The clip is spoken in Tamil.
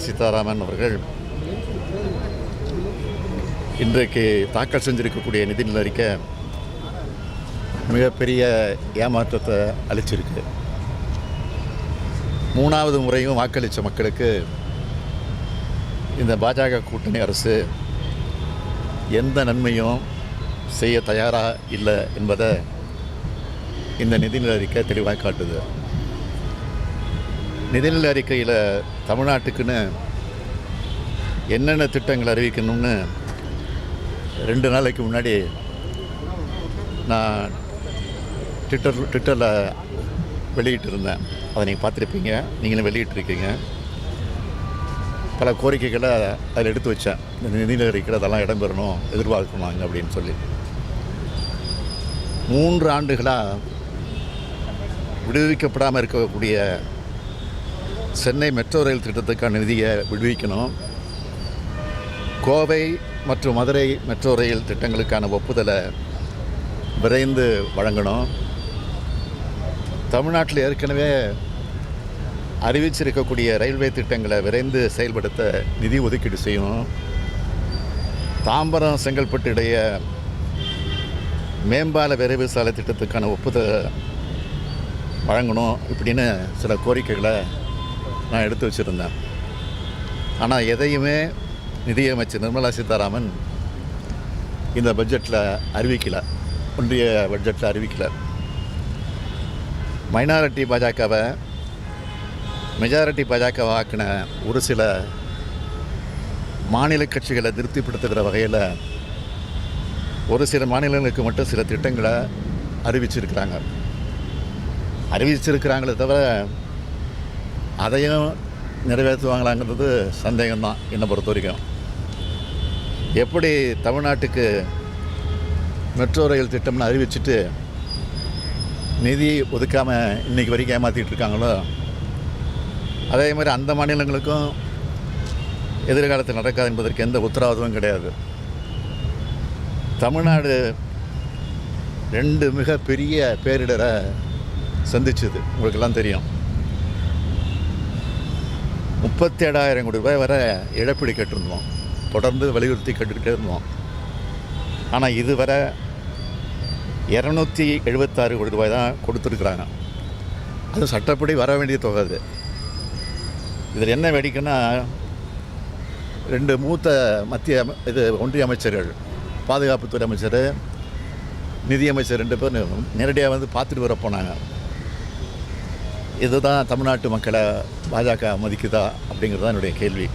சீதாராமன் அவர்கள் இன்றைக்கு தாக்கல் செஞ்சிருக்கக்கூடிய நிதிநிலை அறிக்கை மிகப்பெரிய ஏமாற்றத்தை அளிச்சிருக்கு. மூணாவது முறையும் வாக்களித்த மக்களுக்கு இந்த பாஜக கூட்டணி அரசு எந்த நன்மையும் செய்ய தயாராக இல்லை என்பதை இந்த நிதிநிலை அறிக்கை தெளிவாக காட்டுது. நிதிநிலை அறிக்கையில் தமிழ்நாட்டுக்குன்னு என்னென்ன திட்டங்கள் அறிவிக்கணும்னு ரெண்டு நாளைக்கு முன்னாடி நான் ட்விட்டர் ட்விட்டரில் வெளியிட்டிருந்தேன். அதை நீங்கள் பார்த்துருப்பீங்க. நீங்களும் வெளியிட்டிருக்கீங்க. பல கோரிக்கைகளை அதில் எடுத்து வச்சேன். இந்த நிதியில் அறிக்கையில் அதெல்லாம் இடம்பெறணும் எதிர்பார்க்கணும் அப்படின்னு சொல்லி. மூன்று ஆண்டுகளாக விடுவிக்கப்படாமல் இருக்கக்கூடிய சென்னை மெட்ரோ ரயில் திட்டத்துக்கான நிதியை விடுவிக்கணும். கோவை மற்றும் மதுரை மெட்ரோ ரயில் திட்டங்களுக்கான ஒப்புதலை விரைந்து வழங்கணும். தமிழ்நாட்டில் ஏற்கனவே அறிவிச்சிருக்கக்கூடிய ரயில்வே திட்டங்களை விரைந்து செயல்படுத்த நிதி ஒதுக்கீடு செய்யணும். தாம்பரம் செங்கல்பட்டு இடையே மேம்பால விரைவு சாலை திட்டத்துக்கான ஒப்புதல் வழங்கணும் இப்படின்னு சில கோரிக்கைகளை நான் எடுத்து வச்சுருந்தேன். ஆனால் எதையுமே நிதியமைச்சர் நிர்மலா சீதாராமன் இந்த பட்ஜெட்டில் அறிவிக்கலை. ஒன்றிய பட்ஜெட்டில் அறிவிக்கலை. மைனாரிட்டி பாஜகவை மெஜாரிட்டி பாஜகவை ஆக்கின ஒரு சில மாநில கட்சிகளை திருப்திப்படுத்துகிற வகையில் ஒரு சில மாநிலங்களுக்கு மட்டும் சில திட்டங்களை அறிவிச்சிருக்கிறாங்க. அறிவிச்சிருக்கிறாங்களே தவிர அதையும் நிறைவேற்றுவாங்களாங்கிறது சந்தேகம்தான் என்னை பொறுத்த வரைக்கும். எப்படி தமிழ்நாட்டுக்கு மெட்ரோ ரயில் திட்டம்னு அறிவிச்சிட்டு நிதி ஒதுக்காமல் இன்னைக்கு வரைக்கும் ஏமாற்றிட்டு இருக்காங்களோ அதே மாதிரி அந்த மாநிலங்களுக்கும் எதிர்காலத்தில் நடக்காது என்பதற்கு எந்த உத்தரவாதமும் கிடையாது. தமிழ்நாடு ரெண்டு மிகப்பெரிய பேரிடரை சந்திச்சுது. உங்களுக்கெல்லாம் தெரியும். முப்பத்தேழாயிரம் கோடி ரூபாய் வரை இழப்பீடு கேட்டிருந்தோம். தொடர்ந்து வலியுறுத்தி கேட்டுக்கிட்டே இருந்தோம். ஆனால் இதுவரை இரநூத்தி எழுபத்தாறு கோடி ரூபாய் தான் கொடுத்துருக்குறாங்க. அது சட்டப்படி வர வேண்டிய தொகை அது. இதில் என்ன வேடிக்கைன்னா ரெண்டு மூத்த மத்திய இது ஒன்றிய அமைச்சர்கள் பாதுகாப்புத்துறை அமைச்சர் நிதியமைச்சர் ரெண்டு பேர் நேரடியாக வந்து பார்த்துட்டு வர போனாங்க. இதுதான் தமிழ்நாட்டு மக்களை பாஜக மதிக்குதா அப்படிங்கிறது தான் என்னுடைய கேள்வி.